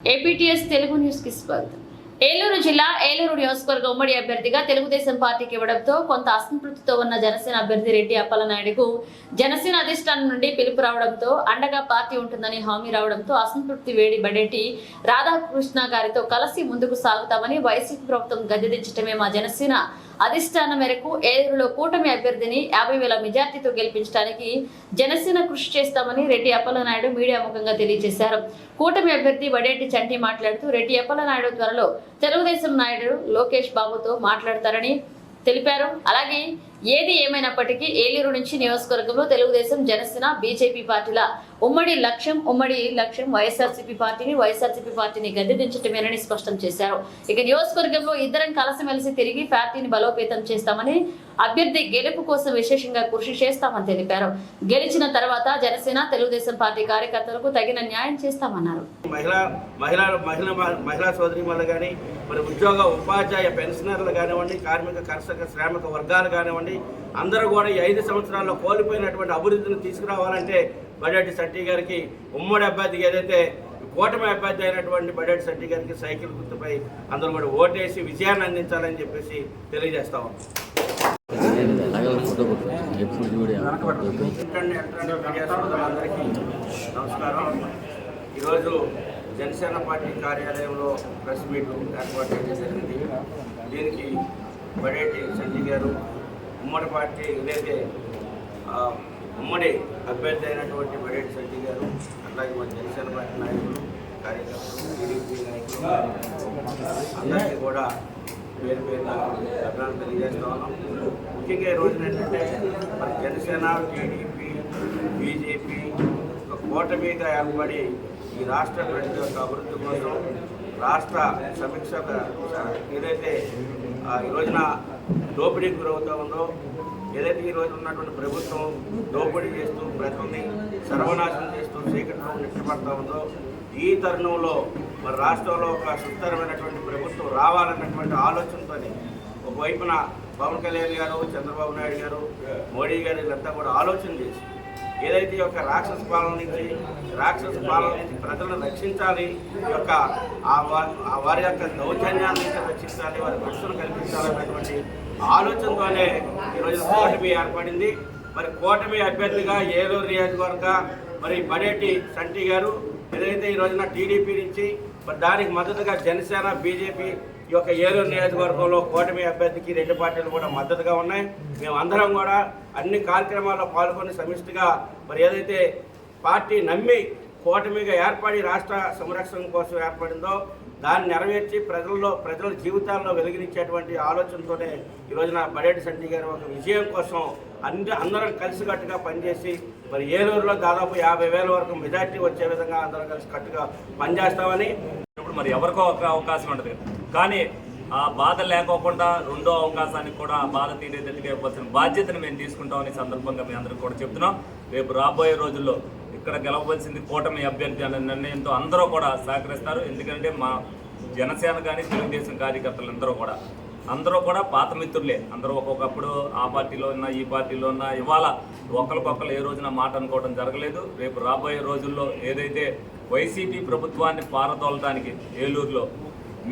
APTS Telugu న్యూస్కి స్వాగతం. ఏలూరు జిల్లా ఏలూరు నియోజకవర్గ ఉమ్మడి అభ్యర్థిగా తెలుగుదేశం పార్టీకి ఇవ్వడంతో కొంత అసంతృప్తితో ఉన్న జనసేన అభ్యర్థి రెడ్డి అప్పలనాయుడుకు జనసేన అధిష్టానం నుండి పిలుపు రావడంతో అండగా పార్టీ ఉంటుందని హామీ రావడంతో అసంతృప్తి వేడి బడేటి రాధాకృష్ణ గారితో కలిసి ముందుకు సాగుతామని వైసీపీ ప్రభుత్వం గద్దెదించడమే మా జనసేన అధిష్టానం మేరకు ఏలూరులో కూటమి అభ్యర్థిని యాభై వేల మెజార్టీతో గెలిపించడానికి జనసేన కృషి చేస్తామని రెడ్డి అప్పలనాయుడు మీడియా ముఖంగా తెలియజేశారు. కూటమి అభ్యర్థి వడేటి చంటి మాట్లాడుతూ రెడ్డి అప్పలనాయుడు త్వరలో తెలుగుదేశం నాయుడు లోకేష్ బాబుతో మాట్లాడతారని తెలిపారు. అలాగే ఏది ఏమైనప్పటికీ ఏలూరు నుంచి నియోజకవర్గంలో తెలుగుదేశం జనసేన బీజేపీ పార్టీల ఉమ్మడి లక్ష్యం ఉమ్మడి లక్ష్యం వైఎస్ఆర్సీపీ పార్టీని వైఎస్ఆర్సీపీ పార్టీని గద్దెదించటమేనని స్పష్టం చేశారు. ఇక నియోజకవర్గంలో ఇద్దరం కలిసిమెలిసి తిరిగి పార్టీని బలోపేతం చేస్తామని అభ్యర్థి గెలుపు కోసం విశేషంగా కృషి చేస్తామని తెలిపారు. గెలిచిన తర్వాత జనసేన తెలుగుదేశం పార్టీ కార్యకర్తలకు తగిన న్యాయం చేస్తామన్నారు. మహిళా మహిళా మహిళ కానీ మరి ఉద్యోగ ఉపాధ్యాయ పెన్షనర్లు కానివ్వండి కార్మిక కర్షక శ్రామిక వర్గాలు కానివ్వండి అందరూ కూడా ఈ ఐదు సంవత్సరాల్లో కోల్పోయినటువంటి అభివృద్ధిని తీసుకురావాలంటే బడ్జెట్ సట్టి గారికి ఉమ్మడి అభ్యర్థికి ఏదైతే కూటమి అభ్యర్థి అయినటువంటి బడ్జెట్ సట్టి గారికి సైకిల్ గుర్తుపై అందరూ కూడా ఓటేసి విజయాన్ని అందించాలని చెప్పేసి తెలియజేస్తాం ఫోటో నమస్కారం. ఈరోజు జనసేన పార్టీ కార్యాలయంలో ప్రెస్ మీట్ ఏర్పాటు చేయడం జరిగింది. దీనికి బడేటి సంజయ్ గారు ఉమ్మడి పార్టీ ఏదైతే ఉమ్మడి అభ్యర్థి అయినటువంటి బడేటి సంజయ్ గారు అట్లాగే మన జనసేన పార్టీ నాయకులు కార్యకర్తలు టీడీపీ నాయకులు అందరికీ కూడా పేరు పేరున అభినందనలు తెలియజేస్తా ఉన్నాం. ముఖ్యంగా ఈ రోజున ఏంటంటే మన జనసేన టీడీపీ బీజేపీ ఒక కూటమిగా ఏర్పడి ఈ రాష్ట్ర ప్రజల యొక్క అభివృద్ధి కోసం రాష్ట్ర సమీక్ష ఏదైతే ఆ, ఈ రోజున దోపిడీకి గురవుతూ ఉందో ఏదైతే ఈ రోజు ఉన్నటువంటి ప్రభుత్వం దోపిడీ చేస్తూ ప్రజల్ని సర్వనాశనం చేస్తూ చీకట్లో నిష్టపడతా ఉందో ఈ తరుణంలో మన రాష్ట్రంలో ఒక సుస్థిరమైనటువంటి ప్రభుత్వం రావాలన్నటువంటి ఆలోచనతోని ఒకవైపున పవన్ కళ్యాణ్ గారు చంద్రబాబు నాయుడు గారు మోడీ గారు వీళ్ళంతా కూడా ఆలోచన చేసి ఏదైతే ఈ యొక్క రాక్షస పాలన నుంచి రాక్షస పాలన నుంచి ప్రజలను రక్షించాలి ఈ యొక్క ఆ వారి యొక్క దౌర్జన్యాన్ని రక్షించాలి వారి రక్షణ కల్పించాలన్నటువంటి ఆలోచనతోనే ఈరోజు కూటమి ఏర్పడింది. మరి కూటమి అభ్యర్థిగా ఏలూరు నియోజకవర్గ మరి బడేటి సంటి గారు ఏదైతే ఈ రోజున టీడీపీ నుంచి మరి దానికి మద్దతుగా జనసేన బీజేపీ ఈ యొక్క ఏలూరు నియోజకవర్గంలో కూటమి అభ్యర్థికి రెండు పార్టీలు కూడా మద్దతుగా ఉన్నాయి. మేము అందరం కూడా అన్ని కార్యక్రమాల్లో పాల్గొని సమిష్టిగా మరి ఏదైతే పార్టీ నమ్మి కూటమిగా ఏర్పడి రాష్ట్ర సంరక్షణ కోసం ఏర్పడిందో దాన్ని నెరవేర్చి ప్రజల్లో ప్రజల జీవితాల్లో వెలుగునిచ్చేటువంటి ఆలోచనతోనే ఈ రోజున బడేటి సంటి గారు ఒక విజయం కోసం అన్ని అందరం కలిసికట్టుగా పనిచేసి మరి ఏలూరులో దాదాపు యాభై వేల వరకు మెజార్టీ వచ్చే విధంగా అందరం కలిసి కట్టుగా పనిచేస్తామని. ఇప్పుడు మరి ఎవరికో ఒక అవకాశం ఉంటుంది. కానీ ఆ బాధ లేకోకుండా రెండో అవకాశానికి కూడా ఆ బాధ తీరేటట్టుగా ఇవ్వాల్సిన బాధ్యతను మేము తీసుకుంటామని సందర్భంగా మీ అందరికీ కూడా చెప్తున్నాం. రేపు రాబోయే రోజుల్లో ఇక్కడ గెలవవలసింది కూటమి అభ్యర్థి అనే నిర్ణయంతో అందరూ కూడా సహకరిస్తారు. ఎందుకంటే మా జనసేన కానీ తెలుగుదేశం కార్యకర్తలు అందరూ కూడా అందరూ కూడా పాత మిత్రులే. అందరూ ఒక్కొక్కప్పుడు ఆ పార్టీలో ఉన్న ఈ పార్టీలో ఉన్న ఇవాళ ఒకరికొకరు ఏ రోజున మాట అనుకోవడం జరగలేదు. రేపు రాబోయే రోజుల్లో ఏదైతే వైసీపీ ప్రభుత్వాన్ని పారదోలడానికి ఏలూరులో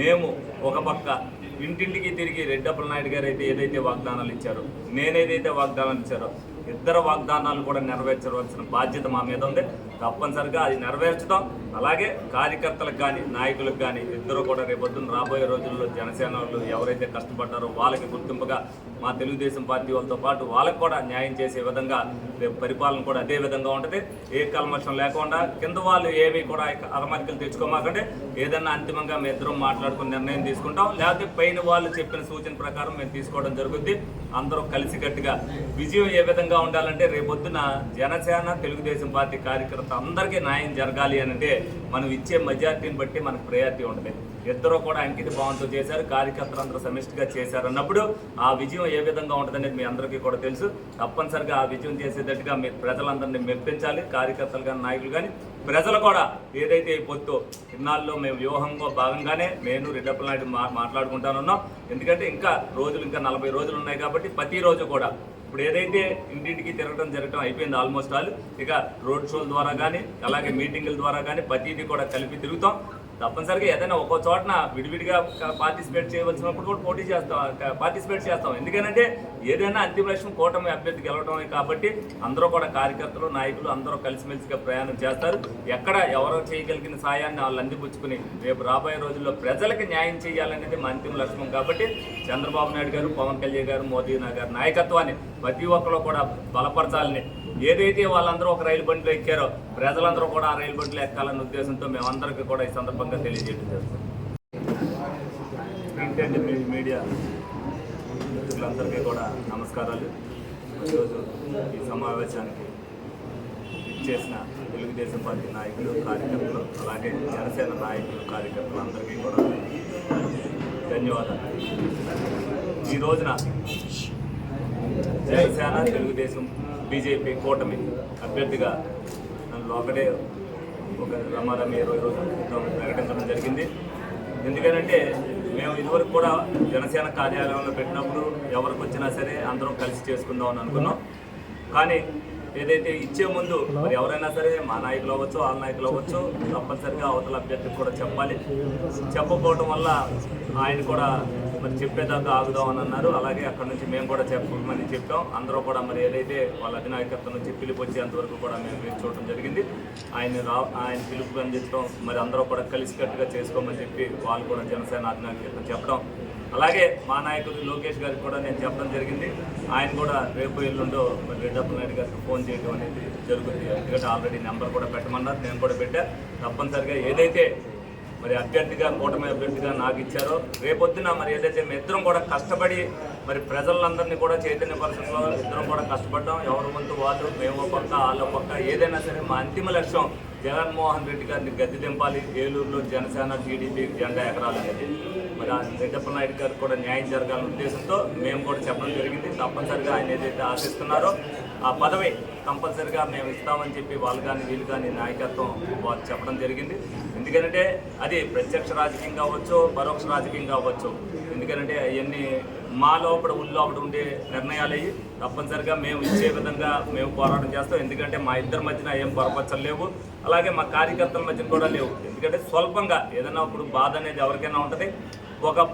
మేము ఒక పక్క ఇంటింటికి తిరిగి రెడ్డప్పల నాయుడు గారు అయితే ఏదైతే వాగ్దానాలు ఇచ్చారో నేనేదైతే వాగ్దానాలు ఇచ్చారో ఇద్దరు వాగ్దానాలు కూడా నెరవేర్చవలసిన బాధ్యత మా మీద ఉంది. తప్పనిసరిగా అది నెరవేర్చడం. అలాగే కార్యకర్తలకు కానీ నాయకులకు కానీ ఇద్దరు కూడా రేపొద్దున రాబోయే రోజుల్లో జనసేన వాళ్ళు ఎవరైతే కష్టపడ్డారో వాళ్ళకి గుర్తింపుగా మా తెలుగుదేశం పార్టీ వాళ్ళతో పాటు వాళ్ళకు కూడా న్యాయం చేసే విధంగా రేపు పరిపాలన కూడా అదే విధంగా ఉంటుంది. ఏ కల్మషం లేకుండా కింద వాళ్ళు ఏమీ కూడా అరమరికలు తెచ్చుకోమాకంటే ఏదన్నా అంతిమంగా మేము ఇద్దరం మాట్లాడుకుని నిర్ణయం తీసుకుంటాం. లేకపోతే పైన వాళ్ళు చెప్పిన సూచన ప్రకారం మేము తీసుకోవడం జరుగుద్ది. అందరూ కలిసికట్టుగా విజయం ఏ విధంగా ఉండాలంటే రేపొద్దున జనసేన తెలుగుదేశం పార్టీ కార్యకర్త అందరికీ న్యాయం జరగాలి అని అంటే మనం ఇచ్చే మెజార్టీని బట్టి మనకు ప్రయారిటీ ఉంటుంది. ఇద్దరు కూడా అంకిత భావంతో చేశారు కార్యకర్తలు అందరూ సమిష్టిగా చేశారు అన్నప్పుడు ఆ విజయం ఏ విధంగా ఉంటుందనేది మీ అందరికీ కూడా తెలుసు. తప్పనిసరిగా ఆ విజయం చేసేటట్టుగా మీరు ప్రజలందరినీ మెప్పించాలి కార్యకర్తలు కానీ నాయకులు కానీ. ప్రజలు కూడా ఏదైతే ఈ పొత్తు ఇన్నాళ్ళలో మేము వ్యూహంలో భాగంగానే నేను రెడ్డప్పల నాయుడు మా మాట్లాడుకుంటానున్నాం. ఎందుకంటే ఇంకా రోజులు ఇంకా నలభై రోజులు ఉన్నాయి కాబట్టి ప్రతిరోజు కూడా ఇప్పుడు ఏదైతే ఇంటింటికి తిరగడం జరగడం అయిపోయింది ఆల్మోస్ట్ ఆల్ ఇక రోడ్ షోల ద్వారా కానీ అలాగే మీటింగుల ద్వారా కానీ ప్రతిదీ కూడా కలిపి తిరుగుతాం. తప్పనిసరిగా ఏదైనా ఒక్కో చోటన విడివిడిగా పార్టిసిపేట్ చేయవలసినప్పుడు కూడా పోటీ చేస్తాం పార్టిసిపేట్ చేస్తాం. ఎందుకంటే ఏదైనా అంతిమ లక్ష్యం కూటమి అభ్యర్థి గెలవడమే కాబట్టి అందరూ కూడా కార్యకర్తలు నాయకులు అందరూ కలిసిమెలిసిగా ప్రయాణం చేస్తారు. ఎక్కడ ఎవరో చేయగలిగిన సాయాన్ని వాళ్ళు అందిపుచ్చుకుని రేపు రాబోయే రోజుల్లో ప్రజలకు న్యాయం చేయాలనేది మా అంతిమ లక్ష్యం కాబట్టి చంద్రబాబు నాయుడు గారు పవన్ కళ్యాణ్ గారు మోదీ గారి నాయకత్వాన్ని ప్రతి ఒక్కరు కూడా బలపరచాలని ఏదైతే వాళ్ళందరూ ఒక రైలు బండిలో ఎక్కారో ప్రజలందరూ కూడా ఆ రైలు బండిలో ఎక్కాలన్న ఉద్దేశంతో మేమందరికీ కూడా ఈ సందర్భంగా తెలియజేయడం జరుగుతుంది. మీడియా మిత్రులందరికీ కూడా నమస్కారాలు. ఈరోజు ఈ సమావేశానికి చేసిన తెలుగుదేశం పార్టీ నాయకులు కార్యకర్తలు అలాగే జనసేన నాయకులు కార్యకర్తలు అందరికీ కూడా ధన్యవాదాలు. ఈ రోజున జనసేన తెలుగుదేశం బీజేపీ కూటమి అభ్యర్థిగా నన్ను ఒకటే ఒక రమారమి ఇరవై రోజులు ప్రకటించడం జరిగింది. ఎందుకనంటే మేము ఇదివరకు కూడా జనసేన కార్యాలయంలో పెట్టినప్పుడు ఎవరికి వచ్చినా సరే అందరం కలిసి చేసుకుందాం అని అనుకున్నాం. కానీ ఏదైతే ఇచ్చే ముందు మరి ఎవరైనా సరే మా నాయకులు అవ్వచ్చు వాళ్ళ నాయకులు అవ్వచ్చు తప్పనిసరిగా అవతల అభ్యర్థికి కూడా చెప్పాలి. చెప్పకపోవడం వల్ల ఆయన కూడా మరి చెప్పేదాకా ఆగుదాం అని అన్నారు. అలాగే అక్కడ నుంచి మేము కూడా చెప్పమని చెప్పాం. అందరూ కూడా మరి ఏదైతే వాళ్ళ అధినాయకత్వం నుంచి పిలుపు వచ్చేంతవరకు కూడా మేము వేచి చూడటం జరిగింది. ఆయన రా ఆయన పిలుపు అందించడం మరి అందరూ కూడా కలిసికట్టుగా చేసుకోమని చెప్పి వాళ్ళు కూడా జనసేన అధినాయకత్వం చెప్పడం. అలాగే మా నాయకుడు లోకేష్ గారికి కూడా నేను చెప్పడం జరిగింది. ఆయన కూడా రేపు ఎల్లుండో మరి రెడ్డప్ప నాయుడు గారికి ఫోన్ చేయడం అనేది జరుగుతుంది. ఎందుకంటే ఆల్రెడీ నెంబర్ కూడా పెట్టమన్నారు నేను కూడా పెట్టా. తప్పనిసరిగా ఏదైతే మరి అభ్యర్థిగా కూటమి అభ్యర్థిగా నాకు ఇచ్చారో రేపొద్దున మరి ఏదైతే మేము ఇద్దరం కూడా కష్టపడి మరి ప్రజలందరినీ కూడా చైతన్యపరచడంలో ఇద్దరం కూడా కష్టపడ్డాం. ఎవరి వంతు వాళ్ళు మేము ఒక పక్క వాళ్ళ పక్క ఏదైనా సరే మా అంతిమ లక్ష్యం జగన్మోహన్ రెడ్డి గారిని గద్దె దింపాలి. ఏలూరులో జనసేన టీడీపీ జెండా ఎకరాలు అనేది మరి ఆ రెడ్డప్ప నాయుడు గారికి కూడా న్యాయం జరగాలనే ఉద్దేశంతో మేము కూడా చెప్పడం జరిగింది. తప్పనిసరిగా ఆయన ఏదైతే ఆశిస్తున్నారో ఆ పదవి కంపల్సరిగా మేము ఇస్తామని చెప్పి వాళ్ళు కానీ వీళ్ళు కానీ నాయకత్వం వాళ్ళు చెప్పడం జరిగింది. ఎందుకంటే అది ప్రత్యక్ష రాజకీయం కావచ్చు పరోక్ష రాజకీయం కావచ్చు. ఎందుకంటే అవన్నీ మా లోపల ఉల్లోపల ఉండే నిర్ణయాలు అయ్యి తప్పనిసరిగా మేము ఇచ్చే విధంగా మేము పోరాటం చేస్తాం. ఎందుకంటే మా ఇద్దరి మధ్యన ఏం పొరపచ్చలు లేవు. అలాగే మా కార్యకర్తల మధ్యన కూడా లేవు. ఎందుకంటే స్వల్పంగా ఏదైనా ఇప్పుడు బాధ అనేది ఎవరికైనా ఉంటుంది. ఒకప్పుడు